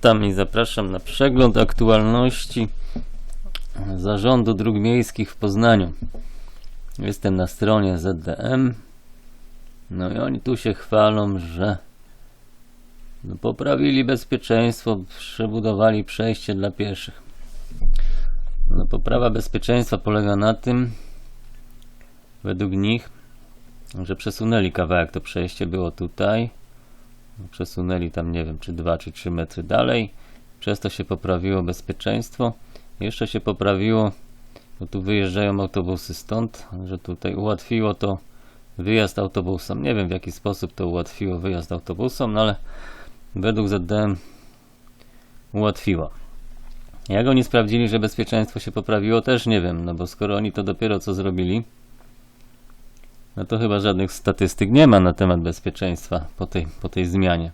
Witam i zapraszam na przegląd aktualności Zarządu Dróg Miejskich w Poznaniu. Jestem na stronie ZDM. No i oni tu się chwalą, że poprawili bezpieczeństwo, przebudowali przejście dla pieszych. No, poprawa bezpieczeństwa polega na tym, według nich, że przesunęli kawałek to przejście, było tutaj. Przesunęli tam, nie wiem, czy 2 czy 3 metry dalej. Przez to się poprawiło bezpieczeństwo. Jeszcze się poprawiło, bo tu wyjeżdżają autobusy stąd, że tutaj ułatwiło to wyjazd autobusom. Nie wiem w jaki sposób to ułatwiło wyjazd autobusom, no ale według ZDM ułatwiło. Jak oni sprawdzili, że bezpieczeństwo się poprawiło, też nie wiem, no bo skoro oni to dopiero co zrobili, no to chyba żadnych statystyk nie ma na temat bezpieczeństwa po tej, po tej zmianie.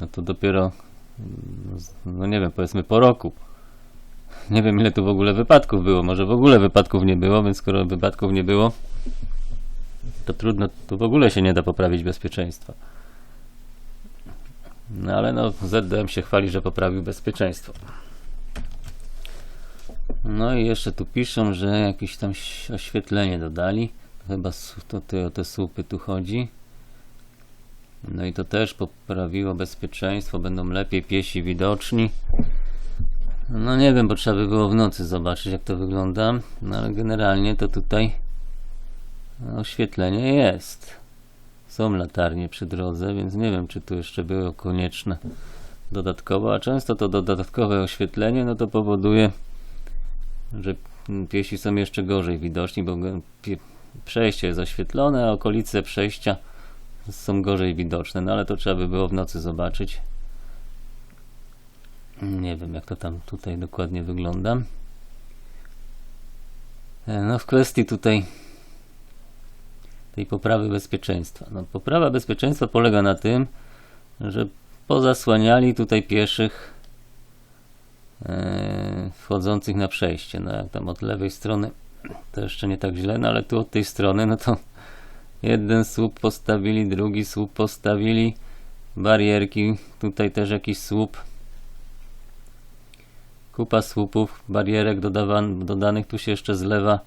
No to dopiero, no nie wiem, powiedzmy po roku. Nie wiem ile tu w ogóle wypadków było, może w ogóle wypadków nie było, więc skoro wypadków nie było, to trudno, tu w ogóle się nie da poprawić bezpieczeństwa. No ale no, ZDM się chwali, że poprawił bezpieczeństwo. No i jeszcze tu piszą, że jakieś tam oświetlenie dodali. Chyba to, o te słupy tu chodzi. No i to też poprawiło bezpieczeństwo, będą lepiej piesi widoczni. No nie wiem, bo trzeba by było w nocy zobaczyć jak to wygląda, no ale generalnie to tutaj oświetlenie jest. Są latarnie przy drodze, więc nie wiem czy tu jeszcze było konieczne dodatkowo, a często to dodatkowe oświetlenie no to powoduje, że piesi są jeszcze gorzej widoczni, bo przejście jest oświetlone, a okolice przejścia są gorzej widoczne, no ale to trzeba by było w nocy zobaczyć. Nie wiem, jak to tam tutaj dokładnie wygląda. E, No, w kwestii tutaj tej poprawy bezpieczeństwa. No, poprawa bezpieczeństwa polega na tym, że pozasłaniali tutaj pieszych e, wchodzących na przejście. No, jak tam od lewej strony to jeszcze nie tak źle, no ale tu od tej strony, no to jeden słup postawili, drugi słup postawili, barierki, tutaj też jakiś słup, kupa słupów, barierek dodawan, dodanych, tu się jeszcze zlewa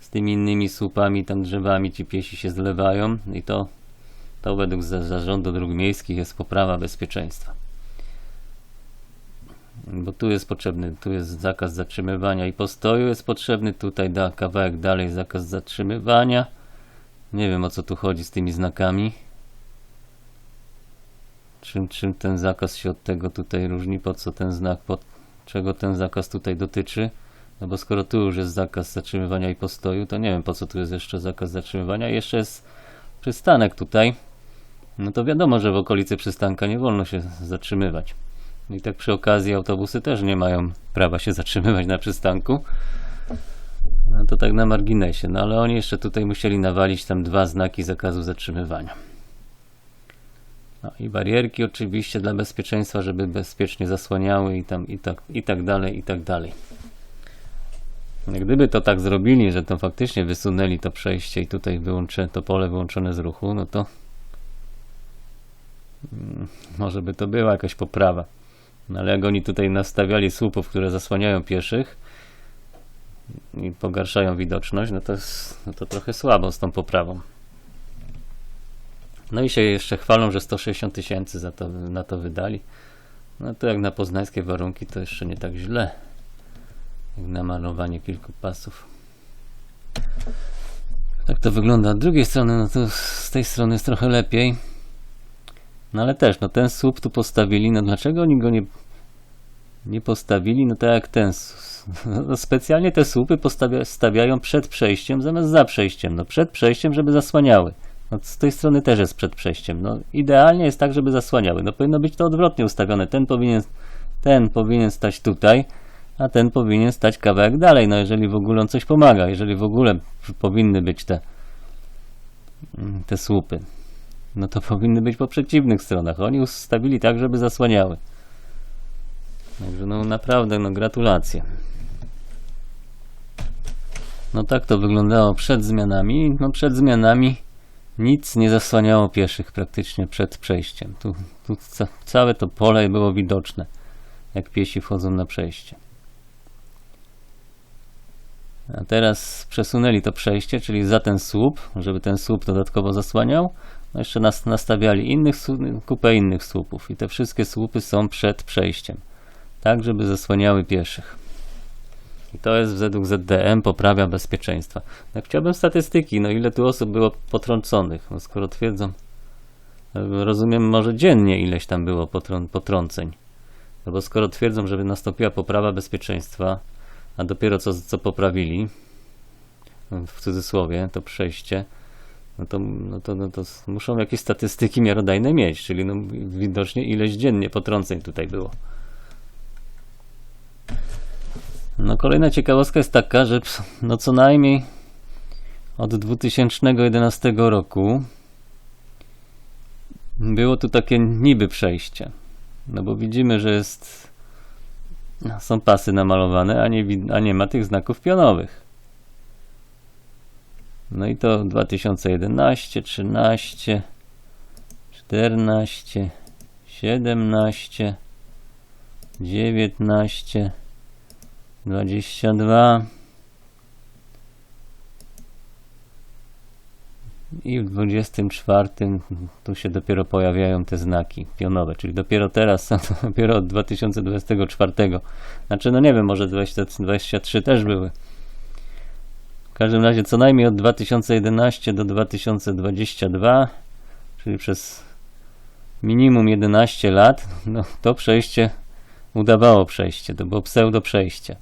z tymi innymi słupami, tam drzewami ci piesi się zlewają. I to, to według za- Zarządu Dróg Miejskich jest poprawa bezpieczeństwa. Bo tu jest potrzebny, tu jest zakaz zatrzymywania i postoju jest potrzebny, tutaj da kawałek dalej zakaz zatrzymywania. Nie wiem o co tu chodzi z tymi znakami. Czym, czym ten zakaz się od tego tutaj różni? Po co ten znak? Czego ten zakaz tutaj dotyczy? No bo skoro tu już jest zakaz zatrzymywania i postoju, to nie wiem po co tu jest jeszcze zakaz zatrzymywania. Jeszcze jest przystanek tutaj. No to wiadomo, że w okolicy przystanka nie wolno się zatrzymywać. I tak przy okazji autobusy też nie mają prawa się zatrzymywać na przystanku. No to tak na marginesie. No ale oni jeszcze tutaj musieli nawalić tam dwa znaki zakazu zatrzymywania. No i barierki oczywiście dla bezpieczeństwa, żeby bezpiecznie zasłaniały i tam i tak, i tak dalej, i tak dalej. Gdyby to tak zrobili, że to faktycznie wysunęli to przejście i tutaj wyłączy, to pole wyłączone z ruchu, no to mm, może by to była jakaś poprawa. No ale jak oni tutaj nastawiali słupów, które zasłaniają pieszych i pogarszają widoczność, no to, jest, no to trochę słabo z tą poprawą. No i się jeszcze chwalą, że 160 tysięcy za to, na to wydali. No to jak na poznańskie warunki to jeszcze nie tak źle. Jak na malowanie kilku pasów. Tak to wygląda. Z drugiej strony, no to z tej strony jest trochę lepiej. No ale też, no ten słup tu postawili, no dlaczego oni go nie, nie postawili? No tak jak ten. No specjalnie te słupy stawiają przed przejściem zamiast za przejściem. No przed przejściem, żeby zasłaniały. No z tej strony też jest przed przejściem. No idealnie jest tak, żeby zasłaniały. No powinno być to odwrotnie ustawione. Ten powinien, ten powinien stać tutaj, a ten powinien stać kawałek dalej. No jeżeli w ogóle on coś pomaga, jeżeli w ogóle powinny być te, te słupy no to powinny być po przeciwnych stronach. Oni ustawili tak, żeby zasłaniały. Także no naprawdę, no gratulacje. No tak to wyglądało przed zmianami. No przed zmianami nic nie zasłaniało pieszych praktycznie przed przejściem. Tu, tu ca całe to pole było widoczne, jak piesi wchodzą na przejście. A teraz przesunęli to przejście, czyli za ten słup, żeby ten słup dodatkowo zasłaniał. No jeszcze nas nastawiali innych, kupę innych słupów i te wszystkie słupy są przed przejściem, tak żeby zasłaniały pieszych. I to jest według ZDM poprawia bezpieczeństwa. Jak chciałbym statystyki, no ile tu osób było potrąconych, no skoro twierdzą, e, rozumiem może dziennie ileś tam było potrą- potrąceń. No bo skoro twierdzą, żeby nastąpiła poprawa bezpieczeństwa, a dopiero co, co poprawili, w cudzysłowie, to przejście, no to, no to, no to muszą jakieś statystyki miarodajne mieć, czyli no widocznie ileś dziennie potrąceń tutaj było. No kolejna ciekawostka jest taka, że no co najmniej od 2011 roku było tu takie niby przejście. No bo widzimy, że jest są pasy namalowane, a nie, a nie ma tych znaków pionowych. No i to 2011, 13, 14, 17, 19, 22 i w 24 tu się dopiero pojawiają te znaki pionowe, czyli dopiero teraz, dopiero od 2024. Znaczy, no nie wiem, może 2023 też były. Każdym razie co najmniej od 2011 do 2022, czyli przez minimum 11 lat, no to przejście udawało przejście, to było pseudo przejście.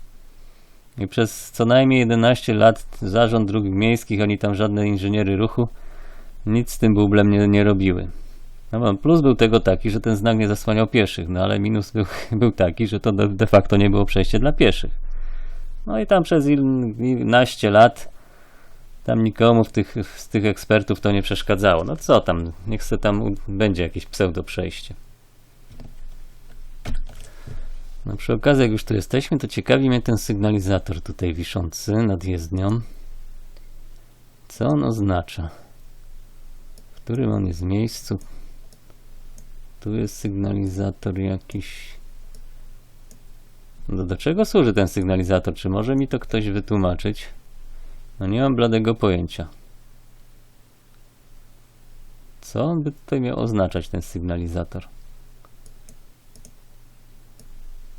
I przez co najmniej 11 lat zarząd dróg miejskich, ani tam żadne inżyniery ruchu nic z tym bublem nie, nie robiły. No, plus był tego taki, że ten znak nie zasłaniał pieszych, no ale minus był, był taki, że to de, de facto nie było przejście dla pieszych. No i tam przez 11 lat tam nikomu tych, z tych ekspertów to nie przeszkadzało. No co tam, niech se tam będzie jakieś pseudo przejście. No przy okazji, jak już tu jesteśmy, to ciekawi mnie ten sygnalizator tutaj wiszący nad jezdnią. Co on oznacza? W którym on jest miejscu? Tu jest sygnalizator jakiś. No do czego służy ten sygnalizator? Czy może mi to ktoś wytłumaczyć? No nie mam bladego pojęcia. Co on by tutaj miał oznaczać, ten sygnalizator?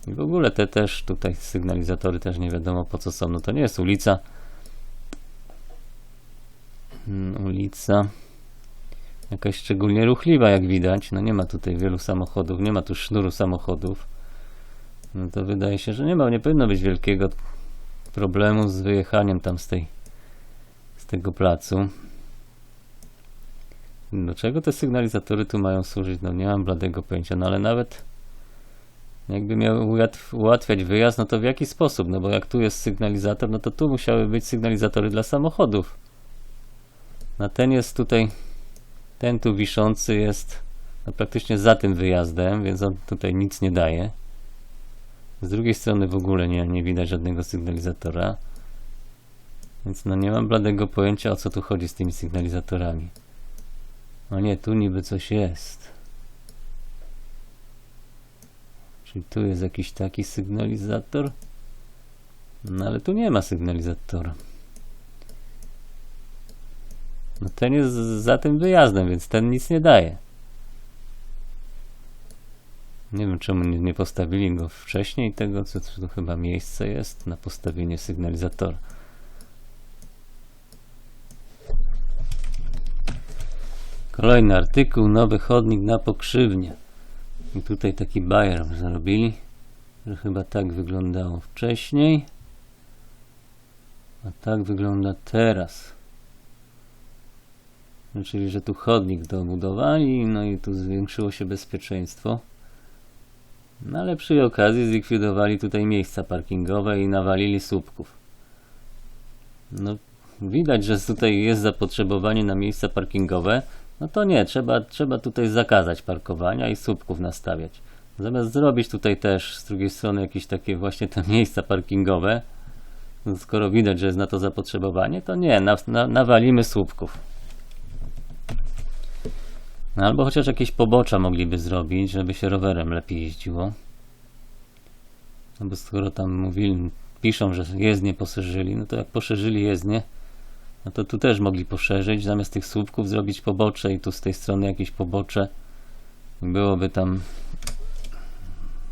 I w ogóle te też tutaj sygnalizatory też nie wiadomo po co są. No to nie jest ulica. Mm, Ulica. Jakaś szczególnie ruchliwa jak widać. No nie ma tutaj wielu samochodów, nie ma tu sznuru samochodów. No to wydaje się, że nie ma, nie powinno być wielkiego problemu z wyjechaniem tam z tej z tego placu. Do czego te sygnalizatory tu mają służyć? No nie mam bladego pojęcia, no ale nawet jakby miał ułatw- ułatwiać wyjazd, no to w jaki sposób? No bo jak tu jest sygnalizator, no to tu musiały być sygnalizatory dla samochodów. A ten jest tutaj, ten tu wiszący jest no praktycznie za tym wyjazdem, więc on tutaj nic nie daje. Z drugiej strony w ogóle nie, nie widać żadnego sygnalizatora. Więc no nie mam bladego pojęcia o co tu chodzi z tymi sygnalizatorami. No nie, tu niby coś jest. Czyli tu jest jakiś taki sygnalizator. No ale tu nie ma sygnalizatora. No ten jest za tym wyjazdem, więc ten nic nie daje. Nie wiem czemu nie, nie postawili go wcześniej tego, co tu chyba miejsce jest na postawienie sygnalizatora. Kolejny artykuł, nowy chodnik na pokrzywnie. I tutaj taki bajer zarobili, że chyba tak wyglądało wcześniej, a tak wygląda teraz. Czyli, że tu chodnik dobudowali, no i tu zwiększyło się bezpieczeństwo. No ale przy okazji zlikwidowali tutaj miejsca parkingowe i nawalili słupków. No widać, że tutaj jest zapotrzebowanie na miejsca parkingowe. No to nie, trzeba, trzeba tutaj zakazać parkowania i słupków nastawiać. Zamiast zrobić tutaj też z drugiej strony jakieś takie właśnie te miejsca parkingowe, no skoro widać, że jest na to zapotrzebowanie, to nie, na, na, nawalimy słupków. No, albo chociaż jakieś pobocza mogliby zrobić, żeby się rowerem lepiej jeździło. No bo skoro tam mówili, piszą, że jezdnie poszerzyli, no to jak poszerzyli jezdnie, no to tu też mogli poszerzyć, zamiast tych słupków zrobić pobocze i tu z tej strony jakieś pobocze. Byłoby tam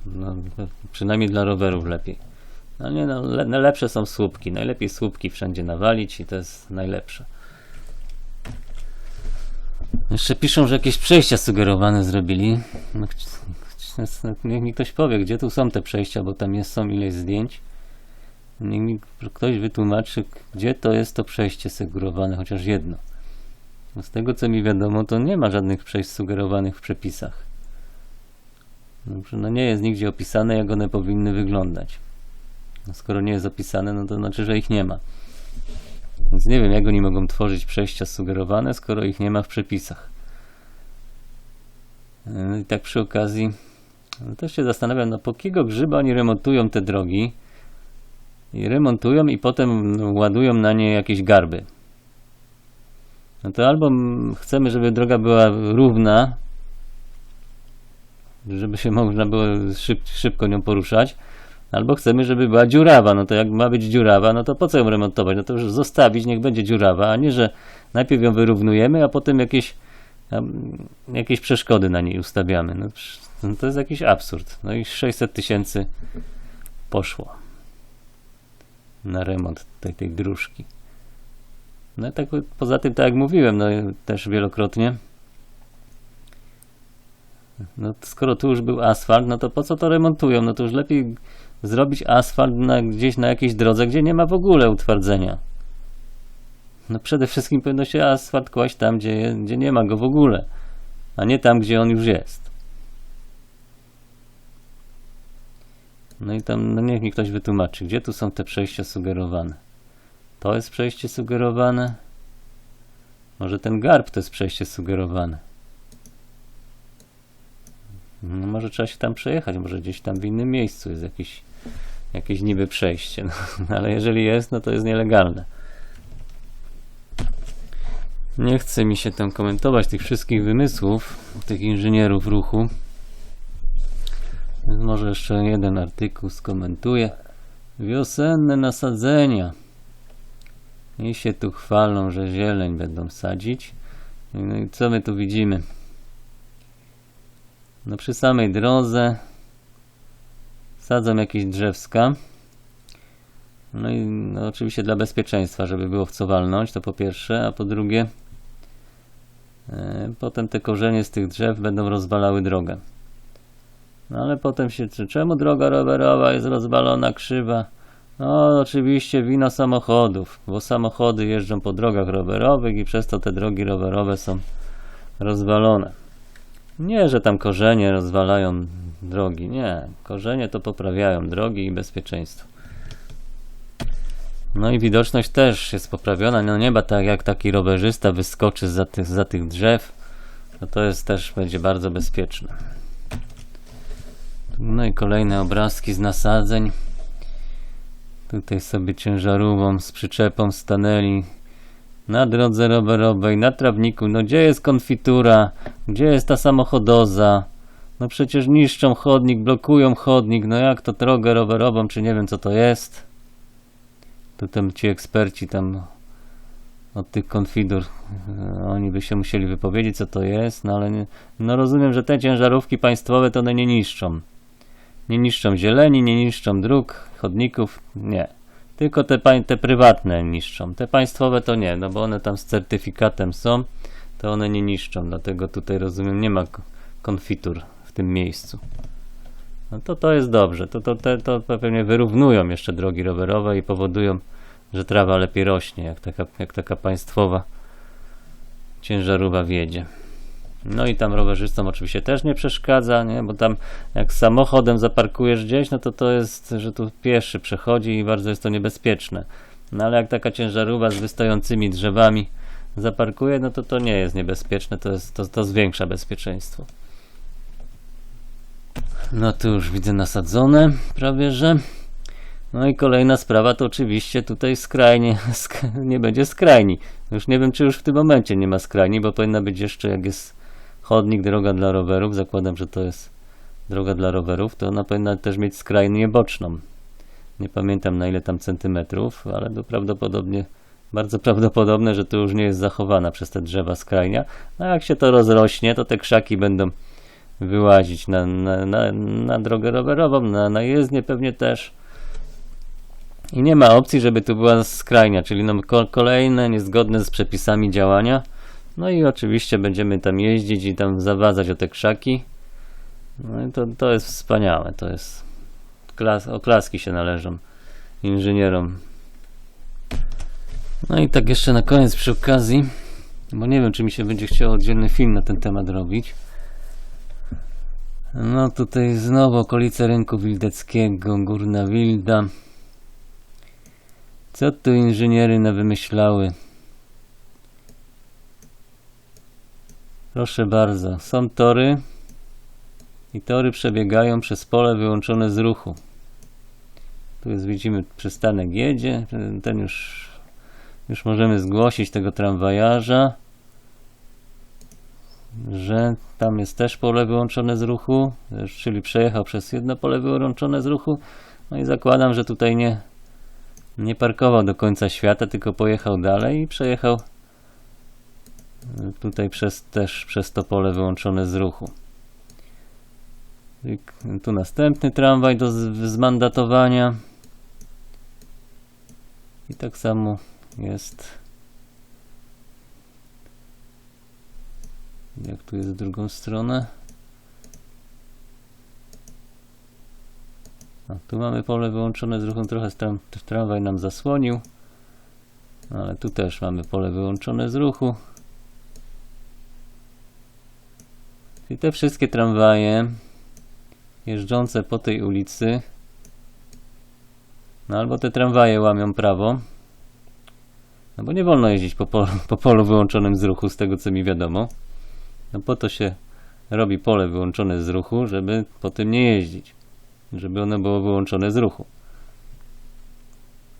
no, przynajmniej dla rowerów lepiej. No nie, no, le, no lepsze są słupki. Najlepiej słupki wszędzie nawalić i to jest najlepsze. Jeszcze piszą, że jakieś przejścia sugerowane zrobili. No, niech mi ktoś powie, gdzie tu są te przejścia, bo tam jest, są ileś zdjęć. Niech mi ktoś wytłumaczy, gdzie to jest to przejście sugerowane, chociaż jedno. No z tego co mi wiadomo, to nie ma żadnych przejść sugerowanych w przepisach. No nie jest nigdzie opisane, jak one powinny wyglądać. No skoro nie jest opisane, no to znaczy, że ich nie ma. Więc nie wiem, jak oni mogą tworzyć przejścia sugerowane, skoro ich nie ma w przepisach. No i tak przy okazji, no też się zastanawiam, no po jakiego grzyba oni remontują te drogi i remontują i potem no, ładują na nie jakieś garby. No to albo chcemy, żeby droga była równa, żeby się można było szyb, szybko nią poruszać, albo chcemy, żeby była dziurawa. No to jak ma być dziurawa, no to po co ją remontować? No to już zostawić, niech będzie dziurawa, a nie, że najpierw ją wyrównujemy, a potem jakieś, jakieś przeszkody na niej ustawiamy. No, no to jest jakiś absurd. No i 600 tysięcy poszło na remont tej, tej dróżki. No i tak poza tym, tak jak mówiłem, no też wielokrotnie, no skoro tu już był asfalt, no to po co to remontują? No to już lepiej zrobić asfalt na, gdzieś na jakiejś drodze, gdzie nie ma w ogóle utwardzenia. No przede wszystkim powinno się asfalt kłaść tam, gdzie, gdzie nie ma go w ogóle, a nie tam, gdzie on już jest. No i tam, no niech mi ktoś wytłumaczy, gdzie tu są te przejścia sugerowane. To jest przejście sugerowane? Może ten garb to jest przejście sugerowane. No może trzeba się tam przejechać, może gdzieś tam w innym miejscu jest jakieś, jakieś niby przejście. No, ale jeżeli jest, no to jest nielegalne. Nie chce mi się tam komentować tych wszystkich wymysłów tych inżynierów ruchu. Może jeszcze jeden artykuł skomentuję. Wiosenne nasadzenia. I się tu chwalą, że zieleń będą sadzić. No i co my tu widzimy? No przy samej drodze sadzą jakieś drzewska. No i no, oczywiście dla bezpieczeństwa, żeby było w co walnąć, to po pierwsze, a po drugie e, potem te korzenie z tych drzew będą rozwalały drogę. No ale potem się, czy- czemu droga rowerowa jest rozwalona, krzywa? No oczywiście wina samochodów, bo samochody jeżdżą po drogach rowerowych i przez to te drogi rowerowe są rozwalone. Nie, że tam korzenie rozwalają drogi. Nie, korzenie to poprawiają drogi i bezpieczeństwo. No i widoczność też jest poprawiona. No nie ma tak jak taki rowerzysta wyskoczy za tych, za tych drzew. No to jest też będzie bardzo bezpieczne. No i kolejne obrazki z nasadzeń. Tutaj sobie ciężarówką z przyczepą stanęli na drodze rowerowej, na trawniku. No gdzie jest konfitura? Gdzie jest ta samochodoza? No przecież niszczą chodnik, blokują chodnik. No jak to drogę rowerową, czy nie wiem co to jest? To ci eksperci tam od tych konfidur, e, oni by się musieli wypowiedzieć co to jest, no ale nie, no rozumiem, że te ciężarówki państwowe to one nie niszczą. Nie niszczą zieleni, nie niszczą dróg, chodników, nie. Tylko te, te prywatne niszczą. Te państwowe to nie, no bo one tam z certyfikatem są, to one nie niszczą. Dlatego tutaj rozumiem, nie ma konfitur w tym miejscu. No to to jest dobrze. To, to, te, to pewnie wyrównują jeszcze drogi rowerowe i powodują, że trawa lepiej rośnie, jak taka, jak taka państwowa ciężarówka wiedzie. No i tam rowerzystom oczywiście też nie przeszkadza, nie? bo tam jak samochodem zaparkujesz gdzieś, no to to jest, że tu pieszy przechodzi i bardzo jest to niebezpieczne. No ale jak taka ciężarówka z wystającymi drzewami zaparkuje, no to to nie jest niebezpieczne, to, jest, to, to zwiększa bezpieczeństwo. No tu już widzę nasadzone prawie, że. No i kolejna sprawa to oczywiście tutaj skrajnie, sk- nie będzie skrajni. Już nie wiem, czy już w tym momencie nie ma skrajni, bo powinna być jeszcze, jak jest chodnik, droga dla rowerów, zakładam, że to jest droga dla rowerów, to ona powinna też mieć skrajnię boczną. Nie pamiętam na ile tam centymetrów, ale to prawdopodobnie, bardzo prawdopodobne, że to już nie jest zachowana przez te drzewa skrajnia. A jak się to rozrośnie, to te krzaki będą wyłazić na, na, na, na drogę rowerową, na, na jezdnię pewnie też. I nie ma opcji, żeby tu była skrajnia, czyli no ko- kolejne niezgodne z przepisami działania. No i oczywiście będziemy tam jeździć i tam zawadzać o te krzaki. No i to, to jest wspaniałe, to jest klas, oklaski się należą inżynierom. No i tak jeszcze na koniec przy okazji, bo nie wiem czy mi się będzie chciał oddzielny film na ten temat robić. No tutaj znowu okolice rynku Wildeckiego, Górna Wilda. Co tu inżyniery na wymyślały? Proszę bardzo, są tory i tory przebiegają przez pole wyłączone z ruchu. Tu jest, widzimy, przystanek jedzie, ten, już, już możemy zgłosić tego tramwajarza, że tam jest też pole wyłączone z ruchu, czyli przejechał przez jedno pole wyłączone z ruchu, no i zakładam, że tutaj nie, nie parkował do końca świata, tylko pojechał dalej i przejechał tutaj przez, też przez to pole wyłączone z ruchu. Tu następny tramwaj do zmandatowania. I tak samo jest. Jak tu jest w drugą stronę? A tu mamy pole wyłączone z ruchu, trochę tram, tramwaj nam zasłonił. Ale tu też mamy pole wyłączone z ruchu. I te wszystkie tramwaje jeżdżące po tej ulicy, no albo te tramwaje łamią prawo, no bo nie wolno jeździć po polu, po polu wyłączonym z ruchu, z tego co mi wiadomo. No po to się robi pole wyłączone z ruchu, żeby po tym nie jeździć, żeby ono było wyłączone z ruchu.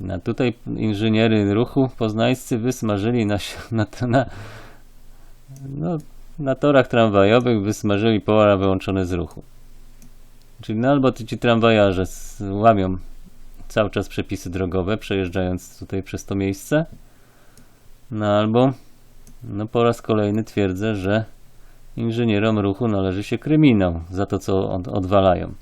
A tutaj inżyniery ruchu poznańscy wysmażyli na, na, na, no, na torach tramwajowych wysmażyli pola wyłączone z ruchu. Czyli no albo ci tramwajarze łamią cały czas przepisy drogowe, przejeżdżając tutaj przez to miejsce, no albo no po raz kolejny twierdzę, że inżynierom ruchu należy się kryminał za to, co od, odwalają.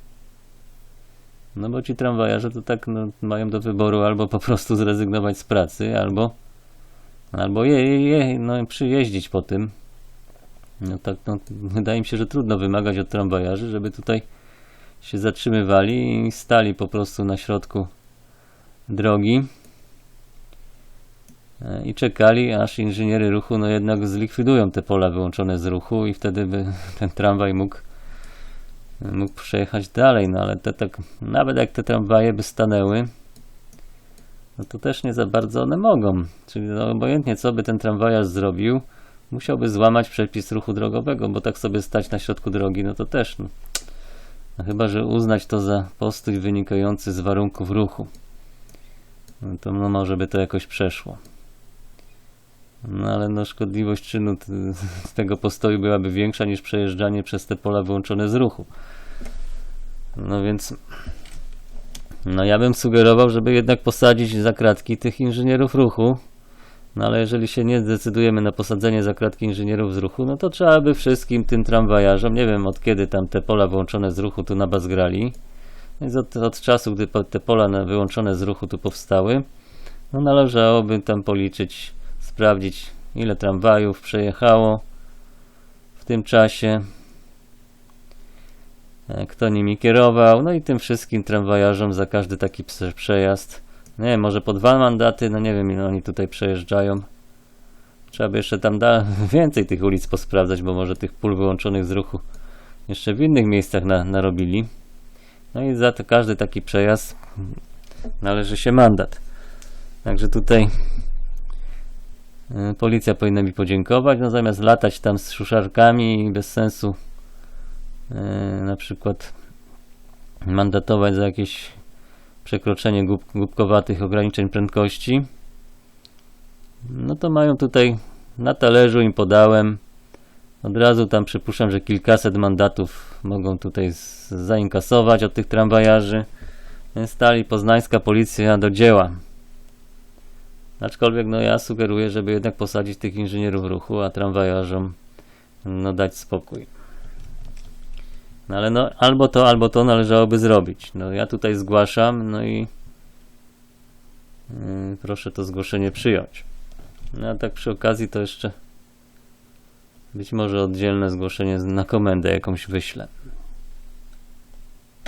No bo ci tramwajarze to tak no, mają do wyboru albo po prostu zrezygnować z pracy, albo albo je, je, no, przyjeździć po tym. No tak, no, wydaje mi się, że trudno wymagać od tramwajarzy, żeby tutaj się zatrzymywali i stali po prostu na środku drogi e, i czekali, aż inżyniery ruchu no jednak zlikwidują te pola wyłączone z ruchu i wtedy by ten tramwaj mógł mógł przejechać dalej, no ale te, tak, nawet jak te tramwaje by stanęły, no to też nie za bardzo one mogą. Czyli no, obojętnie co by ten tramwajarz zrobił, musiałby złamać przepis ruchu drogowego, bo tak sobie stać na środku drogi, no to też. No. No chyba, że uznać to za postój wynikający z warunków ruchu. No to no może by to jakoś przeszło. No ale no szkodliwość czynu tego postoju byłaby większa niż przejeżdżanie przez te pola wyłączone z ruchu. No więc no ja bym sugerował, żeby jednak posadzić za kratki tych inżynierów ruchu. No ale jeżeli się nie zdecydujemy na posadzenie za kratki inżynierów z ruchu, no to trzeba by wszystkim tym tramwajarzom, nie wiem od kiedy tam te pola wyłączone z ruchu tu nabazgrali, więc od, od czasu, gdy te pola wyłączone z ruchu tu powstały, no należałoby tam policzyć, sprawdzić ile tramwajów przejechało w tym czasie, e, kto nimi kierował, no i tym wszystkim tramwajarzom za każdy taki prze- przejazd nie może po dwa mandaty, no nie wiem ile oni tutaj przejeżdżają. Trzeba by jeszcze tam da więcej tych ulic posprawdzać, bo może tych pól wyłączonych z ruchu jeszcze w innych miejscach na, narobili. No i za to każdy taki przejazd należy się mandat. Także tutaj y, policja powinna mi podziękować, no zamiast latać tam z szuszarkami i bez sensu y, na przykład mandatować za jakieś przekroczenie gub, głupkowatych ograniczeń prędkości. No to mają tutaj na talerzu im podałem Od razu tam przypuszczam, że kilkaset mandatów mogą tutaj zainkasować od tych tramwajarzy. Więc stali poznańska policja do dzieła. Aczkolwiek no ja sugeruję, żeby jednak posadzić tych inżynierów ruchu, a tramwajarzom no dać spokój. No ale no albo to, albo to należałoby zrobić. No ja tutaj zgłaszam, no i yy, proszę to zgłoszenie przyjąć. No a tak przy okazji to jeszcze być może oddzielne zgłoszenie na komendę jakąś wyślę.